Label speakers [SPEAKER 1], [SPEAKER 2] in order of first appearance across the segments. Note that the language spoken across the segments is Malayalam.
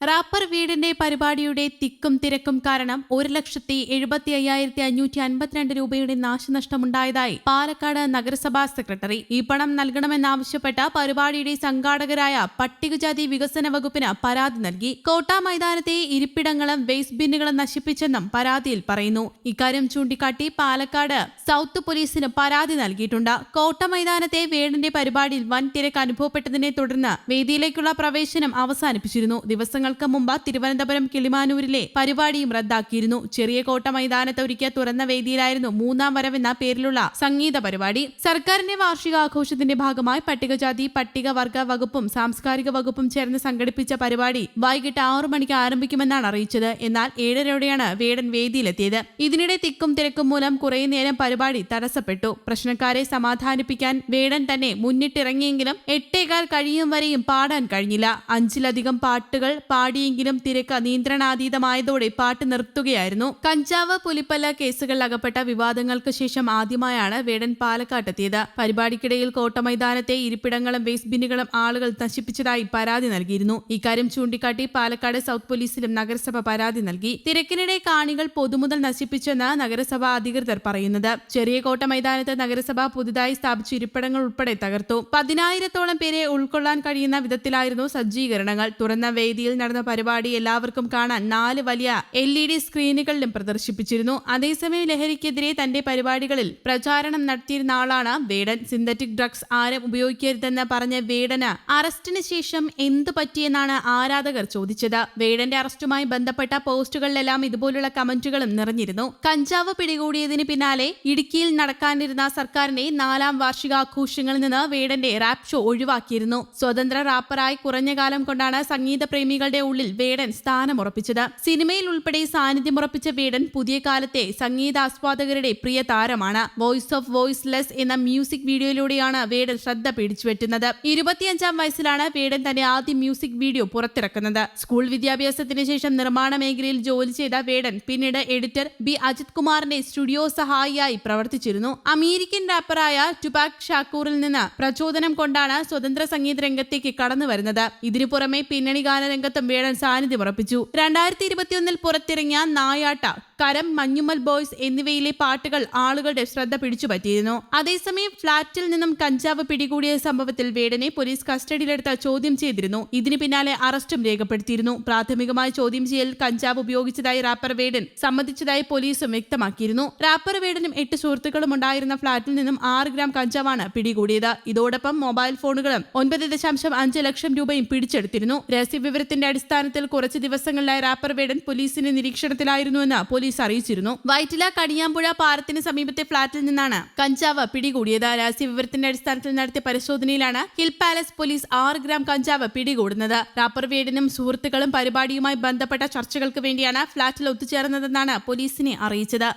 [SPEAKER 1] റാപ്പർ വീടിന്റെ പരിപാടിയുടെ തിക്കും തിരക്കും കാരണം ഒരു ലക്ഷത്തി എഴുപത്തി അയ്യായിരത്തി അഞ്ഞൂറ്റി അൻപത്തിരണ്ട് രൂപയുടെ നാശനഷ്ടമുണ്ടായതായി പാലക്കാട് നഗരസഭാ സെക്രട്ടറി ഈ പണം നൽകണമെന്നാവശ്യപ്പെട്ട പരിപാടിയുടെ സംഘാടകരായ പട്ടികജാതി വികസന വകുപ്പിന് പരാതി നൽകി. കോട്ട മൈതാനത്തെ ഇരിപ്പിടങ്ങളും വേസ്റ്റ് ബിന്നുകളും നശിപ്പിച്ചെന്നും പരാതിയിൽ പറയുന്നു. ഇക്കാര്യം ചൂണ്ടിക്കാട്ടി പാലക്കാട് സൗത്ത് പോലീസിന് പരാതി നൽകിയിട്ടുണ്ട്. കോട്ട മൈതാനത്തെ വേടിന്റെ പരിപാടിയിൽ വൻ തിരക്ക് അനുഭവപ്പെട്ടതിനെ തുടർന്ന് വേദിയിലേക്കുള്ള പ്രവേശനം അവസാനിപ്പിച്ചിരുന്നു. ദിവസങ്ങൾക്ക് മുമ്പ് തിരുവനന്തപുരം കിളിമാനൂരിലെ പരിപാടിയും റദ്ദാക്കിയിരുന്നു. ചെറിയ കോട്ട മൈതാനത്ത് ഒരുക്കിയ തുറന്ന വേദിയിലായിരുന്നു മൂന്നാം വരവെന്ന പേരിലുള്ള സംഗീത പരിപാടി. സർക്കാരിന്റെ വാർഷികാഘോഷത്തിന്റെ ഭാഗമായി പട്ടികജാതി പട്ടികവർഗ വകുപ്പും സാംസ്കാരിക വകുപ്പും ചേർന്ന് സംഘടിപ്പിച്ച പരിപാടി വൈകിട്ട് ആറു മണിക്ക് ആരംഭിക്കുമെന്നാണ് അറിയിച്ചത്. എന്നാൽ ഏഴരയോടെയാണ് വേടൻ വേദിയിലെത്തിയത്. ഇതിനിടെ തിക്കും തിരക്കും മൂലം കുറേ നേരം പരിപാടി തടസ്സപ്പെട്ടു. പ്രശ്നക്കാരെ സമാധാനിപ്പിക്കാൻ വേടൻ തന്നെ മുന്നിട്ടിറങ്ങിയെങ്കിലും എട്ടേകാൽ കഴിയും വരെയും പാടാൻ കഴിഞ്ഞില്ല. അഞ്ചിലധികം പാട്ടുകൾ പാടിയെങ്കിലും തിരക്ക് നിയന്ത്രണാതീതമായതോടെ പാട്ട് നിർത്തുകയായിരുന്നു. കഞ്ചാവ് പുലിപ്പല്ല കേസുകളിൽ അകപ്പെട്ട വിവാദങ്ങൾക്ക് ശേഷം ആദ്യമായാണ് വേടൻ പാലക്കാട്ടെത്തിയത് പരിപാടിക്കിടയിൽ കോട്ടമൈതാനത്തെ ഇരിപ്പിടങ്ങളും വേസ്റ്റ് ബിന്നുകളും ആളുകൾ നശിപ്പിച്ചതായി പരാതി നൽകിയിരുന്നു. ഇക്കാര്യം ചൂണ്ടിക്കാട്ടി പാലക്കാട് സൗത്ത് പോലീസിലും നഗരസഭ പരാതി നൽകി. തിരക്കിനിടെ കാണികൾ പൊതുമുതൽ നശിപ്പിച്ചെന്ന് നഗരസഭാ അധികൃതർ പറയുന്നത്. ചെറിയ കോട്ട മൈതാനത്ത് നഗരസഭ പുതുതായി സ്ഥാപിച്ച ഇരിപ്പിടങ്ങൾ ഉൾപ്പെടെ തകർത്തു. പതിനായിരത്തോളം പേരെ ഉൾക്കൊള്ളാൻ കഴിയുന്ന വിധത്തിലായിരുന്നു സജ്ജീകരണങ്ങൾ. തുറന്ന വേദിയിൽ പരിപാടി എല്ലാവർക്കും കാണാൻ നാല് വലിയ എൽ ഇ ഡി സ്ക്രീനുകളിലും പ്രദർശിപ്പിച്ചിരുന്നു. അതേസമയം ലഹരിക്കെതിരെ തന്റെ പരിപാടികളിൽ പ്രചാരണം നടത്തിയിരുന്ന ആളാണ് വേടൻ. സിന്തറ്റിക് ഡ്രഗ്സ് ആരും ഉപയോഗിക്കരുതെന്ന് പറഞ്ഞ വേടന് അറസ്റ്റിന് ശേഷം എന്തു പറ്റിയെന്നാണ് ആരാധകർ ചോദിച്ചത്. വേടന്റെ അറസ്റ്റുമായി ബന്ധപ്പെട്ട പോസ്റ്റുകളിലെല്ലാം ഇതുപോലുള്ള കമന്റുകളും നിറഞ്ഞിരുന്നു. കഞ്ചാവ് പിടികൂടിയതിന് പിന്നാലെ ഇടുക്കിയിൽ നടക്കാനിരുന്ന സർക്കാരിന്റെ നാലാം വാർഷികാഘോഷങ്ങളിൽ നിന്ന് വേടന്റെ റാപ്പ് ഷോ ഒഴിവാക്കിയിരുന്നു. സ്വതന്ത്ര റാപ്പറായി കുറഞ്ഞ കാലം കൊണ്ടാണ് സംഗീത പ്രേമികളുടെ ഉള്ളിൽ വേടൻ സ്ഥാനമുറപ്പിച്ചത് സിനിമയിൽ ഉൾപ്പെടെ സാന്നിധ്യമുറപ്പിച്ച വേടൻ പുതിയ കാലത്തെ സംഗീതാസ്വാദകരുടെ പ്രിയ താരമാണ്. വോയിസ് ഓഫ് വോയിസ് ലെസ് എന്ന മ്യൂസിക് വീഡിയോയിലൂടെയാണ് വേടൻ ശ്രദ്ധ പിടിച്ചുപറ്റുന്നത് ഇരുപത്തിയഞ്ചാം വയസ്സിലാണ് വേടൻ തന്റെ ആദ്യ മ്യൂസിക് വീഡിയോ പുറത്തിറക്കുന്നത്. സ്കൂൾ വിദ്യാഭ്യാസത്തിന് ശേഷം നിർമ്മാണ മേഖലയിൽ ജോലി ചെയ്ത വേടൻ പിന്നീട് എഡിറ്റർ ബി അജിത് കുമാറിന്റെ സ്റ്റുഡിയോ സഹായിയായി പ്രവർത്തിച്ചിരുന്നു. അമേരിക്കൻ റാപ്പറായ ടുപാക് ഷാക്കൂറിൽ നിന്ന് പ്രചോദനം കൊണ്ടാണ് സ്വതന്ത്ര സംഗീത രംഗത്തേക്ക് കടന്നു വരുന്നത് ഇതിനു പുറമെ പിന്നണി ഗാനരംഗത്തും വേടൻ സാന്നിധ്യമുറപ്പിച്ചു രണ്ടായിരത്തി ഇരുപത്തിയൊന്നിൽ പുറത്തിറങ്ങിയ നായാട്ട കരം മഞ്ഞുമൽ ബോയ്സ് എന്നിവയിലെ പാട്ടുകൾ ആളുകളുടെ ശ്രദ്ധ പിടിച്ചുപറ്റിയിരുന്നു. അതേസമയം ഫ്ളാറ്റിൽ നിന്നും കഞ്ചാവ് പിടികൂടിയ സംഭവത്തിൽ വേടനെ പോലീസ് കസ്റ്റഡിയിലെടുത്ത് ചോദ്യം ചെയ്തിരുന്നു. ഇതിന് പിന്നാലെ അറസ്റ്റും രേഖപ്പെടുത്തിയിരുന്നു. പ്രാഥമികമായി ചോദ്യം ചെയ്യൽ കഞ്ചാവ് ഉപയോഗിച്ചതായി റാപ്പർ വേടൻ സമ്മതിച്ചതായി പോലീസും വ്യക്തമാക്കിയിരുന്നു. റാപ്പർ വേടനും എട്ട് സുഹൃത്തുക്കളും ഉണ്ടായിരുന്ന ഫ്ളാറ്റിൽ നിന്നും ആറ് ഗ്രാം കഞ്ചാവാണ് പിടികൂടിയത്. ഇതോടൊപ്പം മൊബൈൽ ഫോണുകളും ഒൻപത് ദശാംശം അഞ്ച് ലക്ഷം രൂപയും പിടിച്ചെടുത്തിരുന്നു. രഹസ്യവിവരത്തിന്റെ അടിസ്ഥാനത്തിൽ കുറച്ച് ദിവസങ്ങളിലായി റാപ്പർ വേടൻ പോലീസിന്റെ നിരീക്ഷണത്തിലായിരുന്നുവെന്ന് പോലീസ് അറിയിച്ചിരുന്നു. വൈറ്റില കടിയാമ്പുഴ പാറത്തിന് സമീപത്തെ ഫ്ളാറ്റിൽ നിന്നാണ് കഞ്ചാവ് പിടികൂടിയത്. രഹസ്യവിവരത്തിന്റെ അടിസ്ഥാനത്തിൽ നടത്തിയ പരിശോധനയിലാണ് ഹിൽ പാലസ് പോലീസ് ആറ് ഗ്രാം കഞ്ചാവ് പിടികൂടുന്നത്. റാപ്പർ വീടിനും സുഹൃത്തുക്കളും പരിപാടിയുമായി ബന്ധപ്പെട്ട ചർച്ചകൾക്ക് വേണ്ടിയാണ് ഫ്ളാറ്റിൽ ഒത്തുചേർന്നതെന്നാണ് പോലീസിനെ അറിയിച്ചത്.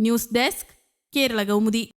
[SPEAKER 1] News desk Kerala Kaumudi.